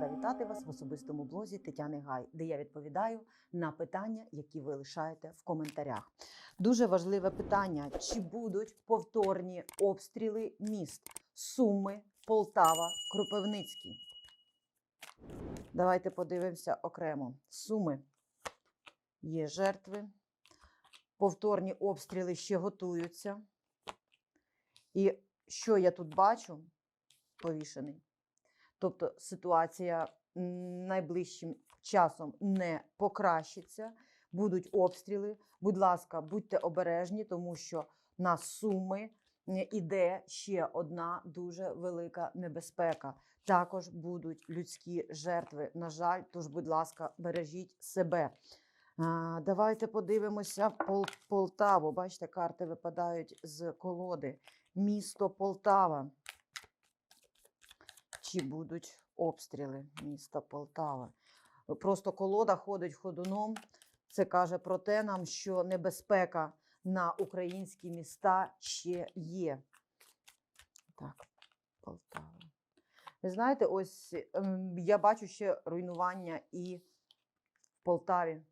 Рада вітати вас в особистому блозі Тетяни Гай, де я відповідаю на питання, які ви лишаєте в коментарях. Дуже важливе питання: чи будуть повторні обстріли міст Суми, Полтава, Кропивницький? Давайте подивимося окремо. Суми є жертви. Повторні обстріли ще готуються. І що я тут бачу? Повішений. Тобто ситуація найближчим часом не покращиться, будуть обстріли. Будь ласка, будьте обережні, тому що на суми іде ще одна дуже велика небезпека. Також будуть людські жертви. На жаль, тож, будь ласка, бережіть себе. Давайте подивимося Пол- Полтаву. Бачите, карти випадають з колоди. Місто Полтава. Чи будуть обстріли міста Полтава? Просто колода ходить ходуном. Це каже про те нам, що небезпека на українські міста ще є. Так, Полтава. Ви знаєте, ось ем, я бачу ще руйнування і в Полтаві.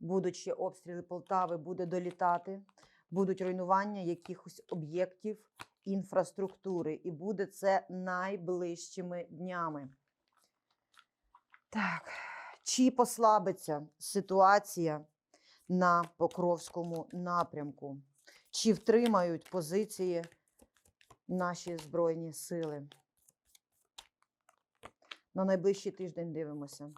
Будуть ще обстріли Полтави, буде долітати, будуть руйнування якихось об'єктів інфраструктури, і буде це найближчими днями. Так, чи послабиться ситуація на Покровському напрямку? Чи втримають позиції наші Збройні сили? На найближчий тиждень дивимося.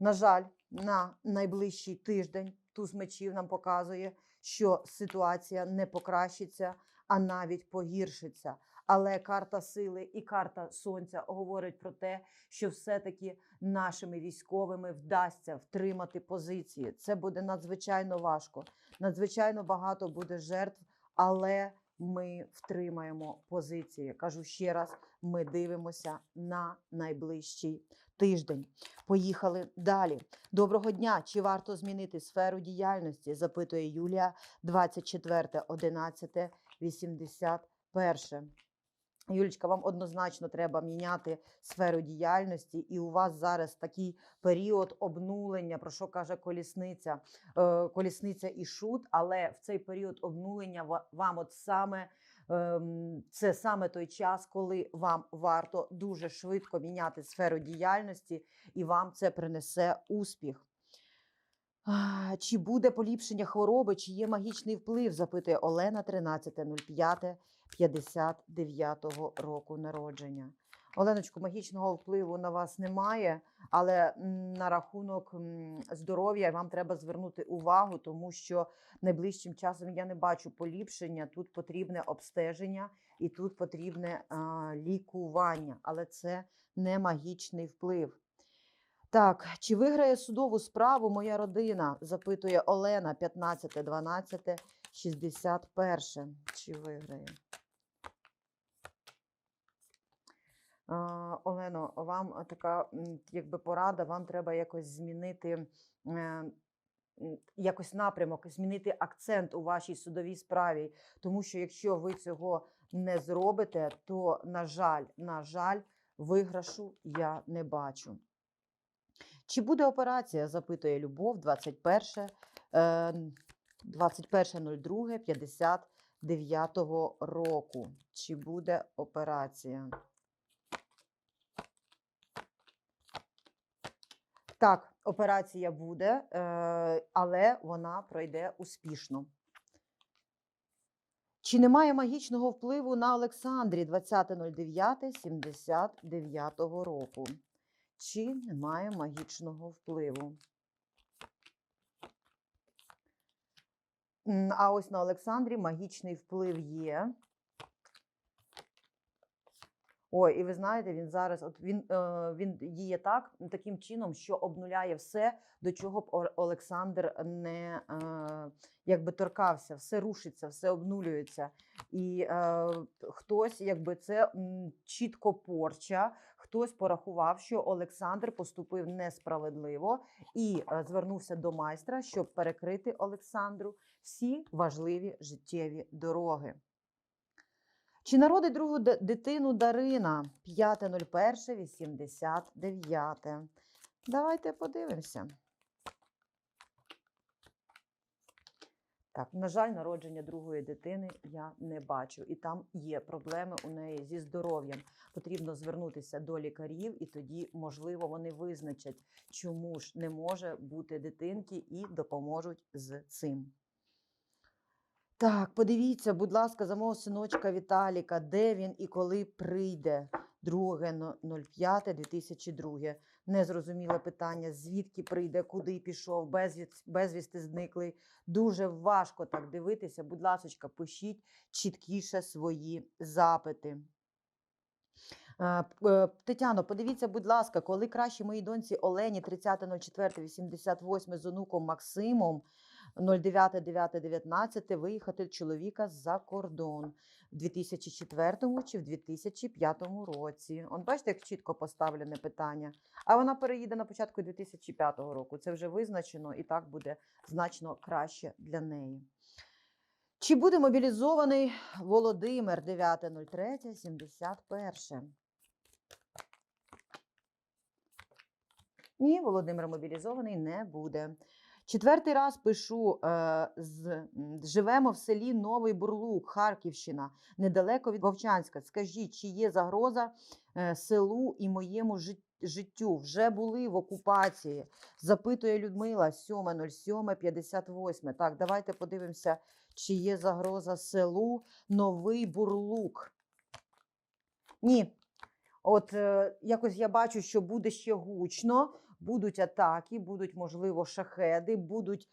На жаль, на найближчий тиждень туз мечів нам показує, що ситуація не покращиться, а навіть погіршиться. Але карта сили і карта сонця говорить про те, що все-таки нашими військовими вдасться втримати позиції. Це буде надзвичайно важко, надзвичайно багато буде жертв, але ми втримаємо позиції. Кажу ще раз: ми дивимося на найближчий тиждень. Поїхали далі. Доброго дня! Чи варто змінити сферу діяльності? запитує Юлія 24, 11, 81. Юлічка, вам однозначно треба міняти сферу діяльності, і у вас зараз такий період обнулення, про що каже колісниця, е, колісниця і шут. Але в цей період обнулення вам от саме ем, це саме той час, коли вам варто дуже швидко міняти сферу діяльності, і вам це принесе успіх. А, Чи буде поліпшення хвороби, чи є магічний вплив? запитує Олена 13.05 59-го року народження. Оленочку, магічного впливу на вас немає, але на рахунок здоров'я вам треба звернути увагу, тому що найближчим часом я не бачу поліпшення. Тут потрібне обстеження і тут потрібне а, лікування, але це не магічний вплив. Так, чи виграє судову справу моя родина? запитує Олена 15, 12, 61. Чи виграє? Олено, вам така якби порада, вам треба якось змінити е, якось напрямок, змінити акцент у вашій судовій справі. Тому що якщо ви цього не зробите, то, на жаль, на жаль, виграшу я не бачу. Чи буде операція? запитує Любов 21, е, 21.02 59 року. Чи буде операція? Так, операція буде, е, але вона пройде успішно. Чи немає магічного впливу на Олександрі 20.09.79 року? Чи немає магічного впливу? А ось на Олександрі магічний вплив є. Ой, і ви знаєте, він зараз от він, е, він діє так, таким чином, що обнуляє все, до чого б Олександр не е, якби торкався, все рушиться, все обнулюється. І е, хтось, якби це чітко порча, хтось порахував, що Олександр поступив несправедливо і е, звернувся до майстра, щоб перекрити Олександру всі важливі життєві дороги. Чи народить другу дитину Дарина? 5.01.89. Давайте подивимося. Так, на жаль, народження другої дитини я не бачу. І там є проблеми у неї зі здоров'ям. Потрібно звернутися до лікарів, і тоді, можливо, вони визначать, чому ж не може бути дитинки, і допоможуть з цим. Так, подивіться, будь ласка, за мого синочка Віталіка, де він і коли прийде 2.05.2002. Незрозуміле питання, звідки прийде, куди пішов, безвіс- безвісти зниклий. Дуже важко так дивитися. Будь ласка, пишіть чіткіше свої запити. Е, е, Тетяно, подивіться, будь ласка, коли краще моїй доньці Олені 30.04.88 з онуком Максимом 09.09.19 виїхати чоловіка за кордон в 2004 чи в 2005 році. Он бачите, як чітко поставлене питання. А вона переїде на початку 2005 року. Це вже визначено і так буде значно краще для неї. Чи буде мобілізований Володимир 9.03.71? Ні, Володимир мобілізований не буде. Четвертий раз пишу е, з живемо в селі Новий Бурлук, Харківщина, недалеко від Вовчанська. Скажіть, чи є загроза е, селу і моєму жит- життю? Вже були в окупації. Запитує Людмила 7.07.58. Так, давайте подивимося, чи є загроза селу Новий Бурлук. Ні. От е, якось я бачу, що буде ще гучно, будуть атаки, будуть, можливо, шахеди, будуть,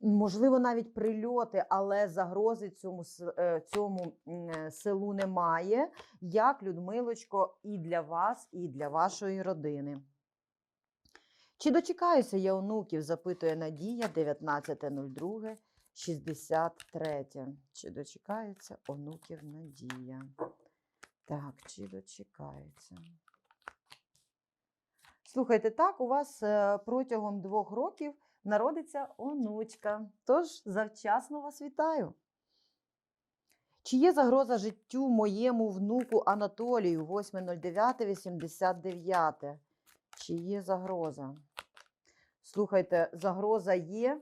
можливо, навіть прильоти, але загрози цьому, е, цьому е, селу немає. Як, Людмилочко, і для вас, і для вашої родини. Чи дочекаюся я онуків? запитує Надія 19.02.63. Чи дочекається онуків Надія? Так, чи дочекається? Слухайте, так, у вас е, протягом двох років народиться онучка. Тож завчасно вас вітаю. Чи є загроза життю моєму внуку Анатолію 8.09.89? Чи є загроза? Слухайте, загроза є.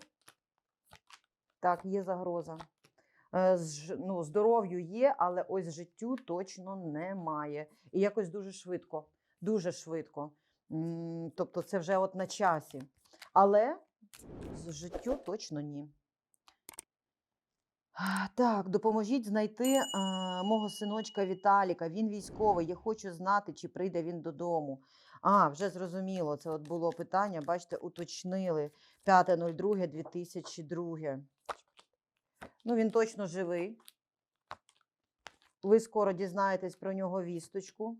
Так, є загроза. Е, Ну, здоров'ю є, але ось життю точно немає. І якось дуже швидко. Дуже швидко. Тобто це вже от на часі. Але з життю точно ні. Так, допоможіть знайти а, мого синочка Віталіка. Він військовий. Я хочу знати, чи прийде він додому. А, вже зрозуміло. Це от було питання. Бачите, уточнили 5.02.2002. Ну, він точно живий. Ви скоро дізнаєтесь про нього вісточку.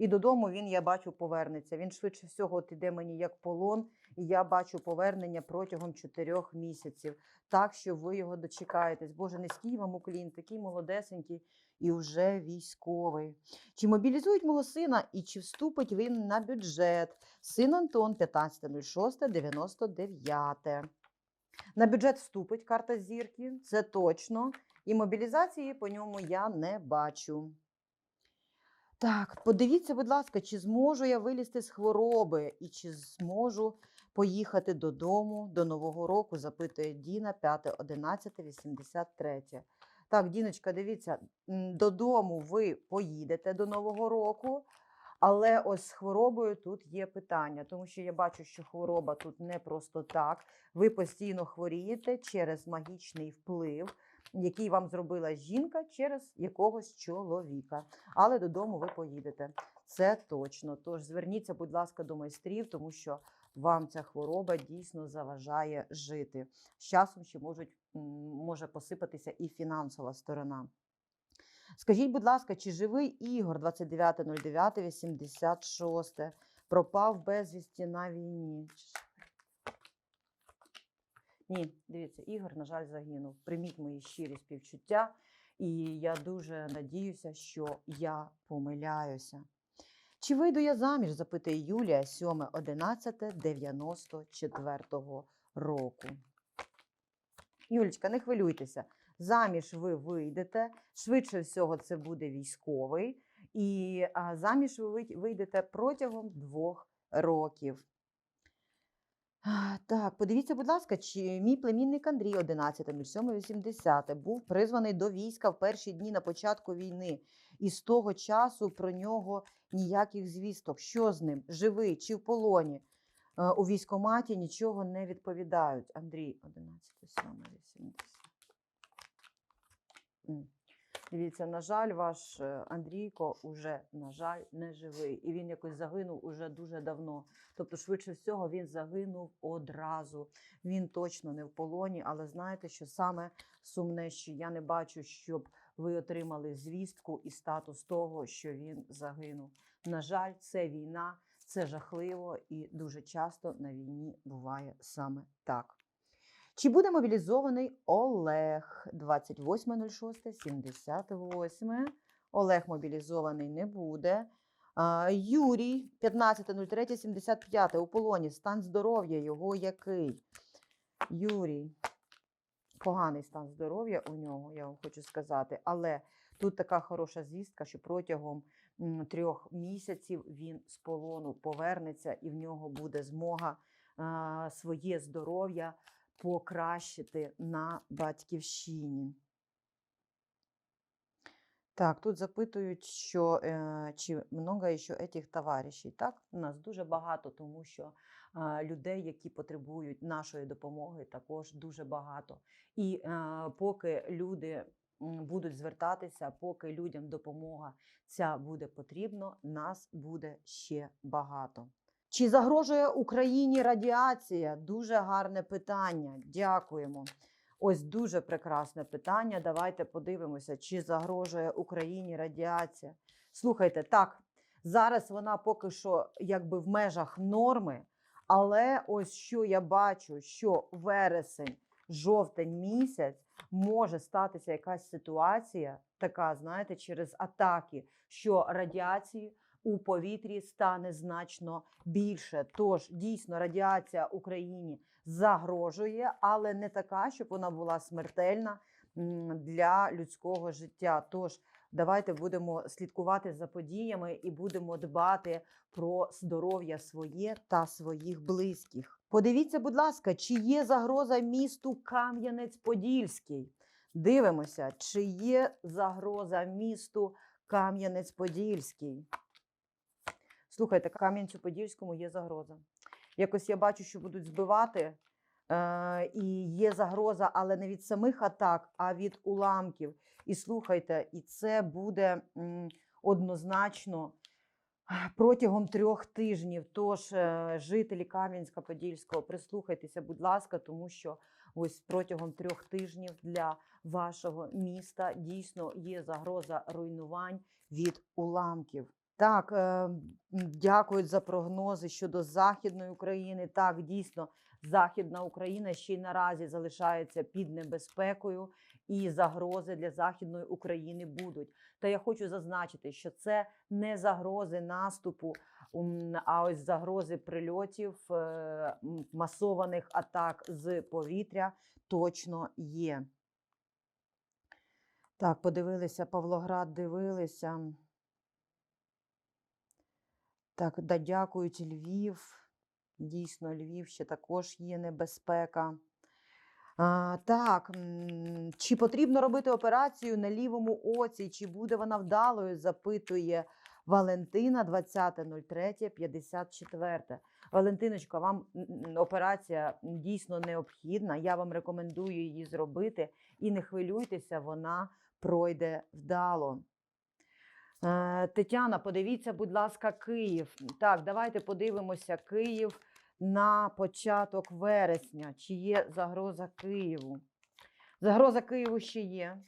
І додому він, я бачу, повернеться. Він швидше всього от іде мені як полон, і я бачу повернення протягом чотирьох місяців. Так що ви його дочекаєтесь. Боже, низький вам уклін, такий молодесенький і вже військовий. Чи мобілізують мого сина і чи вступить він на бюджет? Син Антон 15.06.99. На бюджет вступить карта зірки, це точно. І мобілізації по ньому я не бачу. Так, подивіться, будь ласка, чи зможу я вилізти з хвороби і чи зможу поїхати додому до Нового року, запитує Діна 5.11.83. Так, Діночка, дивіться, додому ви поїдете до Нового року, але ось з хворобою тут є питання, тому що я бачу, що хвороба тут не просто так. Ви постійно хворієте через магічний вплив, який вам зробила жінка через якогось чоловіка. Але додому ви поїдете. Це точно. Тож зверніться, будь ласка, до майстрів, тому що вам ця хвороба дійсно заважає жити. З часом ще можуть, може посипатися і фінансова сторона. Скажіть, будь ласка, чи живий Ігор 29.09.86 пропав безвісті на війні? Ні, дивіться, Ігор, на жаль, загинув. Прийміть мої щирі співчуття, і я дуже надіюся, що я помиляюся. Чи вийду я заміж? запитує Юлія 7.11.94 року. Юлічка, не хвилюйтеся. Заміж ви вийдете. Швидше всього, це буде військовий. І заміж ви вийдете протягом двох років. Так, подивіться, будь ласка, чи мій племінник Андрій 11.07.80 був призваний до війська в перші дні на початку війни, і з того часу про нього ніяких звісток. Що з ним? Живий чи в полоні? Е, У військкоматі нічого не відповідають. Андрій 11.07.80. Дивіться, на жаль, ваш е, Андрійко уже, на жаль, не живий. І він якось загинув уже дуже давно. Тобто, швидше всього, він загинув одразу. Він точно не в полоні, але знаєте, що саме сумне, що я не бачу, щоб ви отримали звістку і статус того, що він загинув. На жаль, це війна, це жахливо, і дуже часто на війні буває саме так. Чи буде мобілізований Олег 28.06.78? Олег мобілізований не буде. Юрій 15.03.75 у полоні. Стан здоров'я його який? Юрій. Поганий стан здоров'я у нього, я вам хочу сказати. Але тут така хороша звістка, що протягом трьох місяців він з полону повернеться і в нього буде змога своє здоров'я покращити на батьківщині. Так, тут запитують, що е, чи много ще этих товаришів. Так, у нас дуже багато, тому що е, людей, які потребують нашої допомоги, також дуже багато. І е, поки люди будуть звертатися, поки людям допомога ця буде потрібна, нас буде ще багато. Чи загрожує Україні радіація? Дуже гарне питання. Дякуємо. Ось дуже прекрасне питання. Давайте подивимося, чи загрожує Україні радіація. Слухайте, так, зараз вона поки що якби в межах норми, але ось що я бачу, що вересень, жовтень місяць може статися якась ситуація, така, знаєте, через атаки, що радіації у повітрі стане значно більше. Тож дійсно радіація Україні загрожує, але не така, щоб вона була смертельна для людського життя. Тож давайте будемо слідкувати за подіями і будемо дбати про здоров'я своє та своїх близьких. Подивіться, будь ласка, чи є загроза місту Кам'янець-Подільський? Дивимося, чи є загроза місту Кам'янець-Подільський. Слухайте, Кам'янцю-Подільському є загроза. Якось я бачу, що будуть збивати, е, і є загроза, але не від самих атак, а від уламків. І слухайте, і це буде м, однозначно протягом трьох тижнів. Тож, е, жителі Кам'янська-Подільського, прислухайтеся, будь ласка, тому що ось протягом трьох тижнів для вашого міста дійсно є загроза руйнувань від уламків. Так, е, дякують за прогнози щодо Західної України. Так, дійсно, Західна Україна ще й наразі залишається під небезпекою, і загрози для Західної України будуть. Та я хочу зазначити, що це не загрози наступу, а ось загрози прильотів, е, масованих атак з повітря точно є. Так, подивилися Павлоград, дивилися. Так, да, дякують Львів. Дійсно, Львів ще також є небезпека. А, так, чи потрібно робити операцію на лівому оці? Чи буде вона вдалою? Запитує Валентина 20.03.54. Валентиночка, вам операція дійсно необхідна. Я вам рекомендую її зробити. І не хвилюйтеся, вона пройде вдало. Е, Тетяна, подивіться, будь ласка, Київ. Так, давайте подивимося Київ на початок вересня. Чи є загроза Києву? Загроза Києву ще є.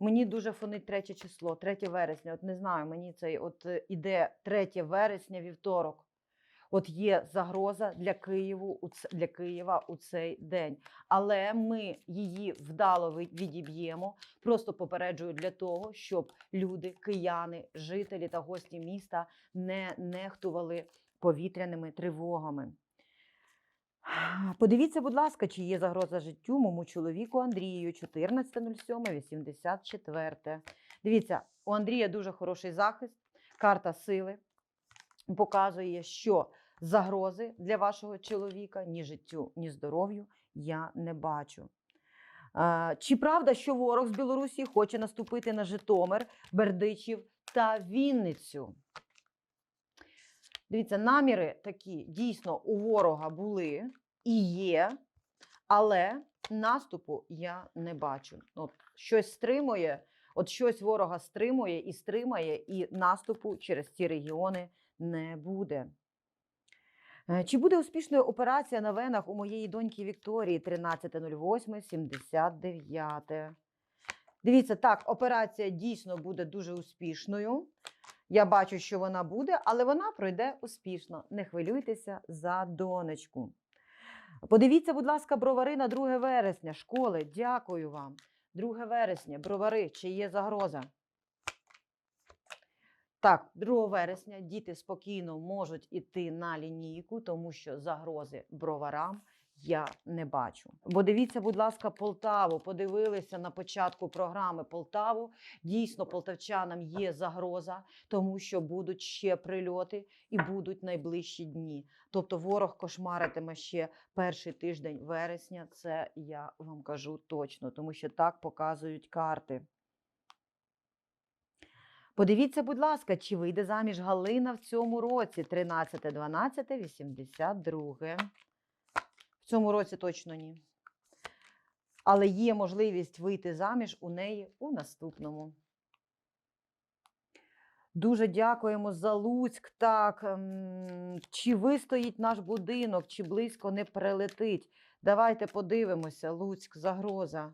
Мені дуже фонить третє число, 3 вересня. От не знаю, мені цей от е, іде 3 вересня, вівторок. От є загроза для Києву для Києва у цей день. Але ми її вдало відіб'ємо. Просто попереджую для того, щоб люди, кияни, жителі та гості міста не нехтували повітряними тривогами. Подивіться, будь ласка, чи є загроза життю моєму чоловіку Андрію 14.07.84. Дивіться, у Андрія дуже хороший захист, карта сили показує, що загрози для вашого чоловіка ні життю, ні здоров'ю я не бачу. Чи правда, що ворог з Білорусі хоче наступити на Житомир, Бердичів та Вінницю? Дивіться, наміри такі дійсно у ворога були і є, але наступу я не бачу. От щось стримує, от щось ворога стримує і стримає, і наступу через ці регіони не буде. Е, Чи буде успішною операція на венах у моєї доньки Вікторії 13.08.79? Дивіться, так, операція дійсно буде дуже успішною. Я бачу, що вона буде, але вона пройде успішно. Не хвилюйтеся за донечку. Подивіться, будь ласка, бровари на 2 вересня. Школи, дякую вам. 2 вересня, бровари, чи є загроза? Так, 2 вересня діти спокійно можуть іти на лінійку, тому що загрози броварам я не бачу. Бо дивіться, будь ласка, Полтаву. Подивилися на початку програми Полтаву. Дійсно, полтавчанам є загроза, тому що будуть ще прильоти і будуть найближчі дні. Тобто ворог кошмаритиме ще перший тиждень вересня. Це я вам кажу точно, тому що так показують карти. Подивіться, будь ласка, чи вийде заміж Галина в цьому році 13-12-82. В цьому році точно ні. Але є можливість вийти заміж у неї у наступному. Дуже дякуємо за Луцьк. Так, ем, чи вистоїть наш будинок, чи близько не прилетить. Давайте подивимося, Луцьк, загроза.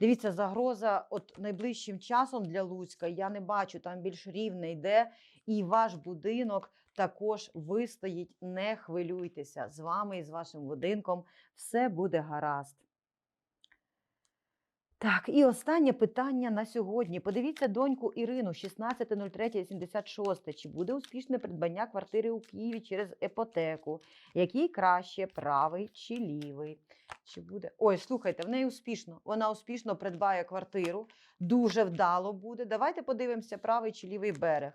Дивіться, загроза от найближчим часом для Луцька я не бачу, там більш рівне йде, і ваш будинок також вистоїть. Не хвилюйтеся. З вами і з вашим будинком все буде гаразд. Так, і останнє питання на сьогодні. Подивіться доньку Ірину 16.03.76. Чи буде успішне придбання квартири у Києві через іпотеку? Який краще, правий чи лівий? Чи буде? Ой, слухайте, в неї успішно. Вона успішно придбає квартиру. Дуже вдало буде. Давайте подивимося, правий чи лівий берег.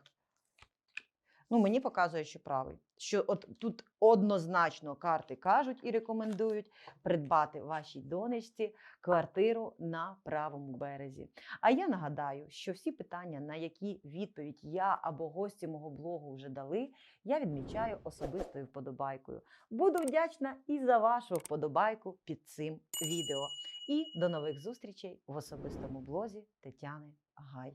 Ну, мені показує, що правий. Що от тут однозначно карти кажуть і рекомендують придбати вашій донечці квартиру на правому березі. А я нагадаю, що всі питання, на які відповідь я або гості мого блогу вже дали, я відмічаю особистою вподобайкою. Буду вдячна і за вашу вподобайку під цим відео. І до нових зустрічей в особистому блозі Тетяни Гай.